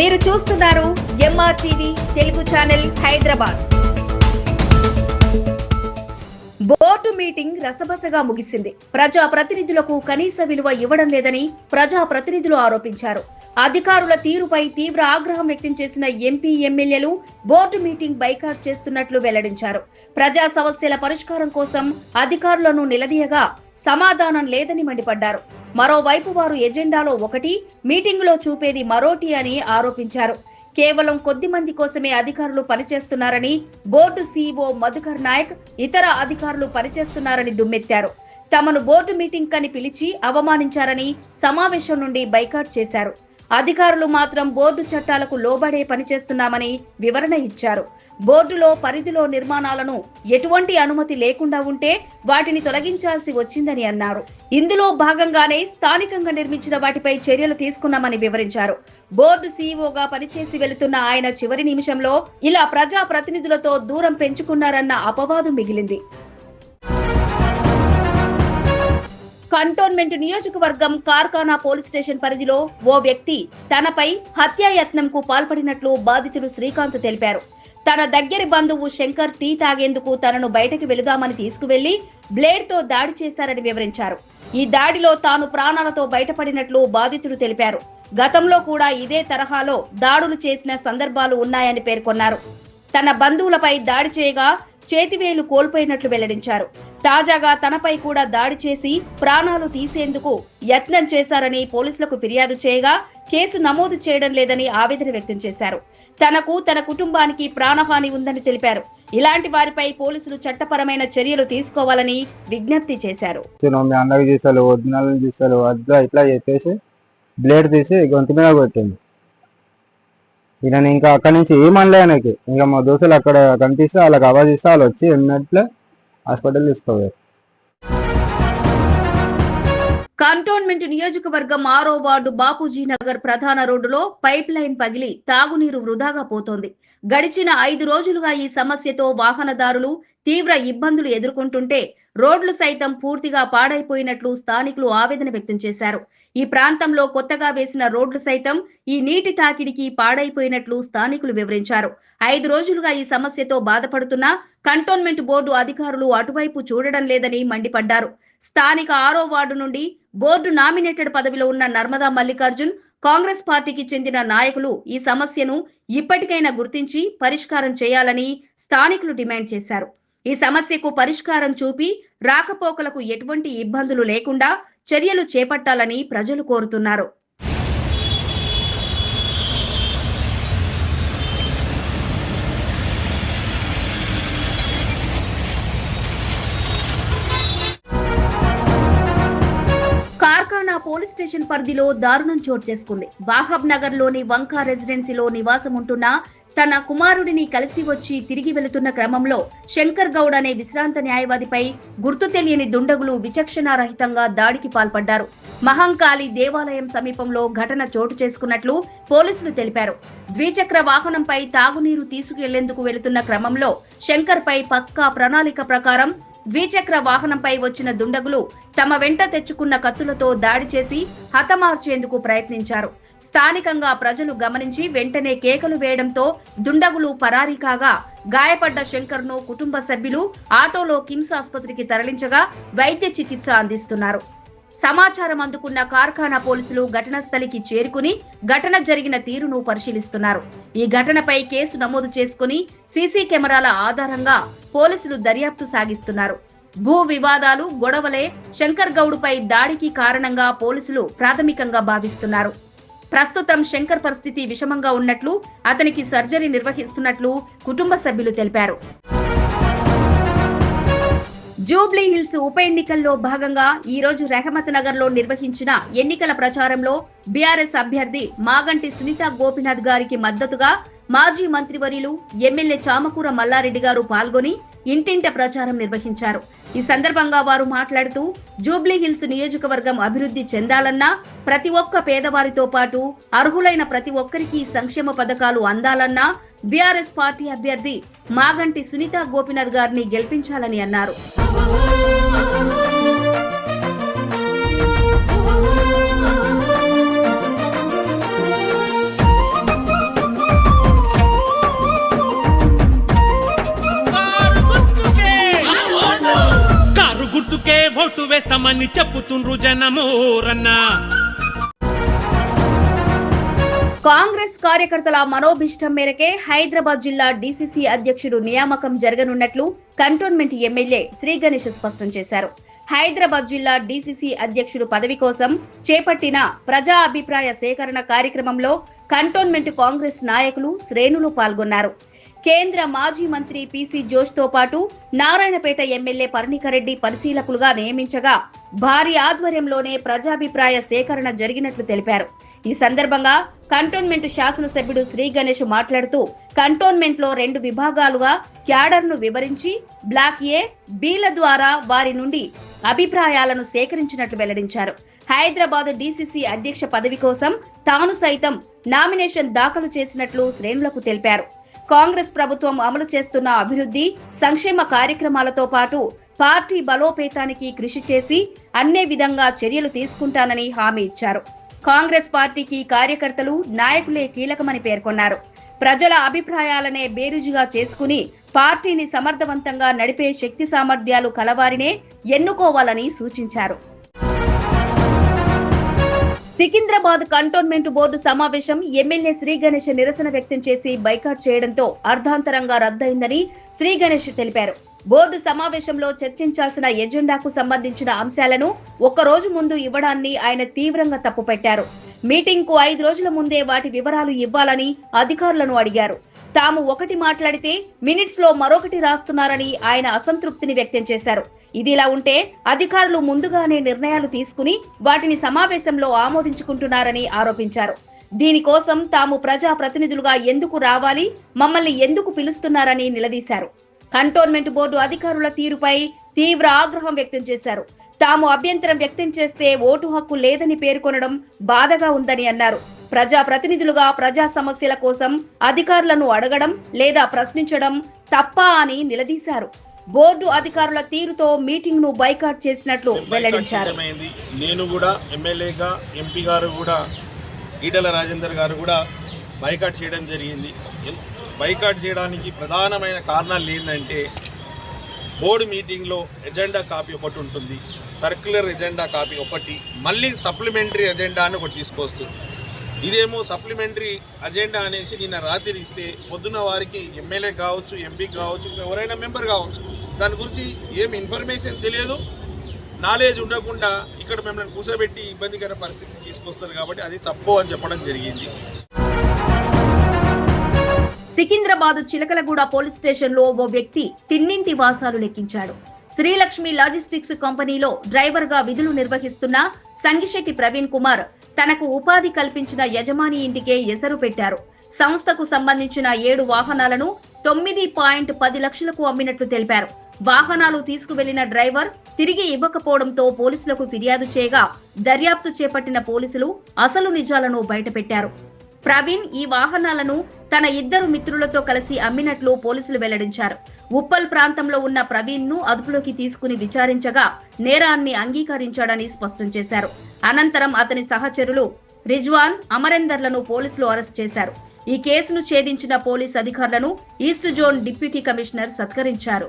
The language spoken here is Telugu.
మీరు చూస్తున్నారు MR TV Telugu channel Hyderabad. Board meeting రసబసగా ముగిసింది. ప్రజా ప్రతినిధులకు కనీస విలువ ఇవ్వడం లేదని ప్రజా ప్రతినిధులు ఆరోపించారు. అధికారుల తీరుపై తీవ్ర ఆగ్రహం వ్యక్తం చేసిన ఎంపీ ఎమ్మెల్యేలు బోర్డు మీటింగ్ బైకాట్ చేస్తున్నట్లు వెల్లడించారు. ప్రజా సమస్యల పరిష్కారం కోసం అధికారులను నిలదీయగా సమాధానం లేదని మండిపడ్డారు. మరోవైపు వారు ఎజెండాలో ఒకటి మీటింగులో చూపేది మరోటి అని ఆరోపించారు. కేవలం కొద్ది మంది కోసమే అధికారులు పనిచేస్తున్నారని బోర్డు సీఈఓ మధుకర్ నాయక్ ఇతర అధికారులు పనిచేస్తున్నారని దుమ్మెత్తారు. తమను బోర్డు మీటింగ్ కని పిలిచి అవమానించారని సమావేశం నుండి బైకాట్ చేశారు. అధికారులు మాత్రం బోర్డు చట్టాలకు లోబడే పనిచేస్తున్నామని వివరణ ఇచ్చారు. బోర్డులో పరిధిలో నిర్మాణాలను ఎటువంటి అనుమతి లేకుండా ఉంటే వాటిని తొలగించాల్సి వచ్చిందని అన్నారు. ఇందులో భాగంగానే స్థానికంగా నిర్మించిన వాటిపై చర్యలు తీసుకున్నామని వివరించారు. బోర్డు సీఈఓగా పనిచేసి వెళుతున్న ఆయన చివరి నిమిషంలో ఇలా ప్రజా ప్రతినిధులతో దూరం పెంచుకున్నారన్న అపవాదు మిగిలింది. కంటోన్మెంట్ నియోజకవర్గం కార్ఖానా పోలీస్ స్టేషన్ పరిధిలో ఓ వ్యక్తి తనపై హత్యాయత్నంకు పాల్పడినట్లు బాధితుడు శ్రీకాంత్ తెలిపారు. తన దగ్గరి బంధువు శంకర్ టీ తాగేందుకు తనను బయటకు వెళుదామని తీసుకువెళ్ళి బ్లేడ్తో దాడి చేశారని వివరించారు. ఈ దాడిలో తాను ప్రాణాలతో బయటపడినట్లు బాధితుడు తెలిపారు. గతంలో కూడా ఇదే తరహాలో దాడులు చేసిన సందర్భాలు ఉన్నాయని పేర్కొన్నారు. తన బంధువులపై దాడి చేయగా చేతివేలు కోల్పోయినట్లు వెల్లడించారు. తాజాగా తనపై కూడా దాడి చేసి ప్రాణాలు తీసేందుకు యత్నం చేశారని పోలీసులకు ఫిర్యాదు చేయగా కేసు నమోదు చేయడం లేదని ఆవేదన వ్యక్తం చేశారు. తనకు తన కుటుంబానికి ప్రాణహాని ఉందని తెలిపారు. ఇలాంటి వారిపై పోలీసులు చట్టపరమైన చర్యలు తీసుకోవాలని విజ్ఞప్తి చేశారు. ఇట్లా చెప్పేసి బ్లేడ్ తీసి గొంతు మీద కొట్టింది. ఈయన ఇంకా అక్కడ నుంచి ఏమనలే ఆయనకి. ఇంకా మా దోస్తులు అక్కడ కనిపిస్తే వాళ్ళకి ఆవాజ్ ఇస్తే వాళ్ళు వచ్చి ఎన్నట్లే హాస్పిటల్ తీసుకోవాలి కంటోన్మెంట్ నియోజకవర్గం ఆరో వార్డు బాపూజీ నగర్ ప్రధాన రోడ్డులో పైప్ లైన్ పగిలి తాగునీరు వృధాగా పోతోంది. గడిచిన ఐదు రోజులుగా ఈ సమస్యతో వాహనదారులు తీవ్ర ఇబ్బందులు ఎదుర్కొంటుంటే రోడ్లు సైతం పూర్తిగా పాడైపోయినట్లు స్థానికులు ఆవేదన వ్యక్తం చేశారు. ఈ ప్రాంతంలో కొత్తగా వేసిన రోడ్లు సైతం ఈ నీటి తాకిడికి పాడైపోయినట్లు స్థానికులు వివరించారు. ఐదు రోజులుగా ఈ సమస్యతో బాధపడుతున్న కంటోన్మెంట్ బోర్డు అధికారులు అటువైపు చూడడం లేదని మండిపడ్డారు. స్థానిక ఆరో వార్డు నుండి బోర్డు నామినేటెడ్ పదవిలో ఉన్న నర్మదా మల్లికార్జున్ కాంగ్రెస్ పార్టీకి చెందిన నాయకులు ఈ సమస్యను ఇప్పటికైనా గుర్తించి పరిష్కారం చేయాలని స్థానికులు డిమాండ్ చేశారు. ఈ సమస్యకు పరిష్కారం చూపి రాకపోకలకు ఎటువంటి ఇబ్బందులు లేకుండా చర్యలు చేపట్టాలని ప్రజలు కోరుతున్నారు. పోలీస్ స్టేషన్ పరిధిలో దారుణం చోటు చేసుకుంది. వాహబ్ నగర్లోని వంకా రెసిడెన్సీలో నివాసం ఉంటున్న తన కుమారుడిని కలిసి వచ్చి తిరిగి వెళుతున్న క్రమంలో శంకర్ గౌడ్ అనే విశ్రాంత న్యాయవాదిపై గుర్తు తెలియని దుండగులు విచక్షణారహితంగా దాడికి పాల్పడ్డారు. మహంకాళి దేవాలయం సమీపంలో ఘటన చోటు చేసుకున్నట్లు పోలీసులు తెలిపారు. ద్విచక్ర వాహనంపై తాగునీరు తీసుకెళ్ళేందుకు వెళుతున్న క్రమంలో శంకర్ పై పక్కా ప్రణాళిక ప్రకారం ద్విచక్ర వాహనంపై వచ్చిన దుండగులు తమ వెంట తెచ్చుకున్న కత్తులతో దాడి చేసి హతమార్చేందుకు ప్రయత్నించారు. స్థానికంగా ప్రజలు గమనించి వెంటనే కేకలు వేయడంతో దుండగులు పరారీ కాగా గాయపడ్డ శంకర్ను కుటుంబ సభ్యులు ఆటోలో కిమ్స్ ఆసుపత్రికి తరలించగా వైద్య చికిత్స అందిస్తున్నారు. సమాచారం అందుకున్న కార్ఖానా పోలీసులు ఘటనా స్థలికి చేరుకుని ఘటన జరిగిన తీరును పరిశీలిస్తున్నారు. ఈ ఘటనపై కేసు నమోదు చేసుకుని సీసీ కెమెరాల ఆధారంగా పోలీసులు దర్యాప్తు సాగిస్తున్నారు. భూ వివాదాలు గొడవలే శంకర్ గౌడ్పై దాడికి కారణంగా పోలీసులు ప్రాథమికంగా భావిస్తున్నారు. ప్రస్తుతం శంకర్ పరిస్థితి విషమంగా ఉన్నట్లు అతనికి సర్జరీ నిర్వహిస్తున్నట్లు కుటుంబ సభ్యులు తెలిపారు. జూబ్లీ హిల్స్ ఉప ఎన్నికల్లో భాగంగా ఈ రోజు రెహమత్ నగర్లో నిర్వహించిన ఎన్నికల ప్రచారంలో బీఆర్ఎస్ అభ్యర్థి మాగంటి సునీత గోపినాథ్ గారికి మద్దతుగా మాజీ మంత్రివర్యులు ఎమ్మెల్యే చామకూర మల్లారెడ్డి గారు పాల్గొని ఇంటింట ప్రచారం నిర్వహించారు. ఈ సందర్భంగా వారు మాట్లాడుతూ జూబ్లీ హిల్స్ నియోజకవర్గం అభివృద్ధి చెందాలన్నా ప్రతి ఒక్క పేదవారితో పాటు అర్హులైన ప్రతి ఒక్కరికి సంక్షేమ పథకాలు అందాలన్నా బీఆర్ఎస్ పార్టీ అభ్యర్థి మాగంటి సునీత గోపినాథ్ గారిని గెలిపించాలని అన్నారు. చేస్తామని చెప్పుతుండ్రు జనము రన్నా. కాంగ్రెస్ కార్యకర్తల మనోభిష్టం మేరకే హైదరాబాద్ జిల్లా డీసీసీ అధ్యక్షుడు నియామకం జరగనున్నట్లు కంటోన్మెంట్ ఎమ్మెల్యే శ్రీ గణేష్ స్పష్టం చేశారు. హైదరాబాద్ జిల్లా డీసీసీ అధ్యక్షుడు పదవి కోసం చేపట్టిన ప్రజా అభిప్రాయ సేకరణ కార్యక్రమంలో కంటోన్మెంట్ కాంగ్రెస్ నాయకులు శ్రేణులు పాల్గొన్నారు. కేంద్ర మాజీ మంత్రి పీసీ జోష్తో పాటు నారాయణపేట ఎమ్మెల్యే పరణికరెడ్డి పరిశీలకులుగా నియమించగా భారీ ఆధ్వర్యంలోనే ప్రజాభిప్రాయ సేకరణ జరిగినట్లు తెలిపారు. ఈ సందర్భంగా కంటోన్మెంట్ శాసనసభ్యుడు శ్రీ గణేష్ మాట్లాడుతూ కంటోన్మెంట్లో రెండు విభాగాలుగా క్యాడర్ను వివరించి బ్లాక్ ఏ బీల ద్వారా వారి నుండి అభిప్రాయాలను సేకరించినట్లు వెల్లడించారు. హైదరాబాద్ డీసీసీ అధ్యక్ష పదవి కోసం తాను సైతం నామినేషన్ దాఖలు చేసినట్లు శ్రేణులకు తెలిపారు. కాంగ్రెస్ ప్రభుత్వం అమలు చేస్తున్న అభివృద్ధి సంక్షేమ కార్యక్రమాలతో పాటు పార్టీ బలోపేతానికి కృషి చేసి అన్నే విధంగా చర్యలు తీసుకుంటానని హామీ ఇచ్చారు. కాంగ్రెస్ పార్టీకి కార్యకర్తలు నాయకులే కీలకమని పేర్కొన్నారు. ప్రజల అభిప్రాయాలనే బేరుజుగా చేసుకుని పార్టీని సమర్థవంతంగా నడిపే శక్తి సామర్థ్యాలు కలవారినే ఎన్నుకోవాలని సూచించారు. సికింద్రాబాద్ కంటోన్మెంట్ బోర్డు సమావేశం ఎమ్మెల్యే శ్రీ గణేష్ నిరసన వ్యక్తం చేసి బైకాట్ చేయడంతో అర్ధాంతరంగా రద్దయిందని శ్రీ గణేష్ తెలిపారు. బోర్డు సమావేశంలో చర్చించాల్సిన ఎజెండాకు సంబంధించిన అంశాలను ఒక్క రోజు ముందు ఇవ్వడాన్ని ఆయన తీవ్రంగా తప్పుపెట్టారు. మీటింగ్కు ఐదు రోజుల ముందే వాటి వివరాలు ఇవ్వాలని అధికారులను అడిగారు. తాము ఒకటి మాట్లాడితే మినిట్స్లో మరొకటి రాస్తున్నారని ఆయన అసంతృప్తిని వ్యక్తం చేశారు. ఇదిలా ఉంటే అధికారులు ముందుగానే నిర్ణయాలు తీసుకుని వాటిని సమావేశంలో ఆమోదించుకుంటున్నారని ఆరోపించారు. దీనికోసం తాము ప్రజా ప్రతినిధులుగా ఎందుకు రావాలి మమ్మల్ని ఎందుకు పిలుస్తున్నారని నిలదీశారు. కంటోన్మెంట్ బోర్డు అధికారుల తీరుపై తీవ్ర ఆగ్రహం వ్యక్తం చేశారు. తాము అభ్యంతరం వ్యక్తం చేస్తే ఓటు హక్కు లేదని పేర్కొనడం బాధగా ఉందని అన్నారు. ప్రజా ప్రతినిధులుగా ప్రజా సమస్యల కోసం అధికారులను అడగడం లేదా ప్రశ్నించడం తప్పా అని నిలదీశారు. బోర్డు అధికారుల తీరుతో మీటింగ్ను బైకాట్ చేసినట్లు వెల్లడించారు. నేను కూడా ఎమ్మెల్యేగా ఎంపీ గారు కూడా ఈటల రాజేందర్ గారు కూడా బైకాట్ చేయడం జరిగింది. బైకాట్ చేయడానికి ప్రధానమైన కారణాలు ఏంటంటే బోర్డు మీటింగ్లో ఎజెండా కాపీ ఒకటి ఉంటుంది. సర్క్యులర్ ఎజెండా కాపీ ఒకటి. మళ్ళీ సప్లిమెంటరీ ఎజెండా అని ఒకటి తీసుకొస్తుంది. ఇదేమో సప్లిమెంటరీ అజెండా అనేసి నిన్న రాత్రి ఇస్తే పొద్దున వారికి ఎమ్మెల్యే కావచ్చు ఎంపీ కావచ్చు ఎవరైనా మెంబర్ కావచ్చు. దాని గురించి ఏం ఇన్ఫర్మేషన్ తెలియదు. నాలెడ్జ్ ఉండకుండా ఇక్కడ మిమ్మల్ని కూర్చోబెట్టి ఇబ్బందికర పరిస్థితి తీసుకొస్తారు కాబట్టి అది తప్పు అని చెప్పడం జరిగింది. సికింద్రాబాద్ చిలకలగూడ పోలీస్ స్టేషన్లో ఓ వ్యక్తి తిన్నింటి వాసాలు లెక్కించాడు. శ్రీలక్ష్మి లాజిస్టిక్స్ కంపెనీలో డ్రైవర్గా విధులు నిర్వహిస్తున్న సంగిశెట్టి ప్రవీణ్ కుమార్ తనకు ఉపాధి కల్పించిన యజమాని ఇంటికే ఎసరు పెట్టారు. సంస్థకు సంబంధించిన ఏడు వాహనాలను తొమ్మిది పాయింట్ పది లక్షలకు అమ్మినట్లు తెలిపారు. వాహనాలు తీసుకువెళ్ళిన డ్రైవర్ తిరిగి ఇవ్వకపోవడంతో పోలీసులకు ఫిర్యాదు చేయగా దర్యాప్తు చేపట్టిన పోలీసులు అసలు నిజాలను బయటపెట్టారు. ప్రవీణ్ ఈ వాహనాలను తన ఇద్దరు మిత్రులతో కలిసి అమ్మినట్లు పోలీసులు వెల్లడించారు. ఉప్పల్ ప్రాంతంలో ఉన్న ప్రవీణ్ను అదుపులోకి తీసుకుని విచారించగా నేరాన్ని అంగీకరించాడని స్పష్టం చేశారు. అనంతరం అతని సహచరులు రిజ్వాన్ అమరేందర్లను పోలీసులు అరెస్ట్ చేశారు. ఈ కేసును ఛేదించిన పోలీస్ అధికారులను ఈస్ట్ జోన్ డిప్యూటీ కమిషనర్ సత్కరించారు.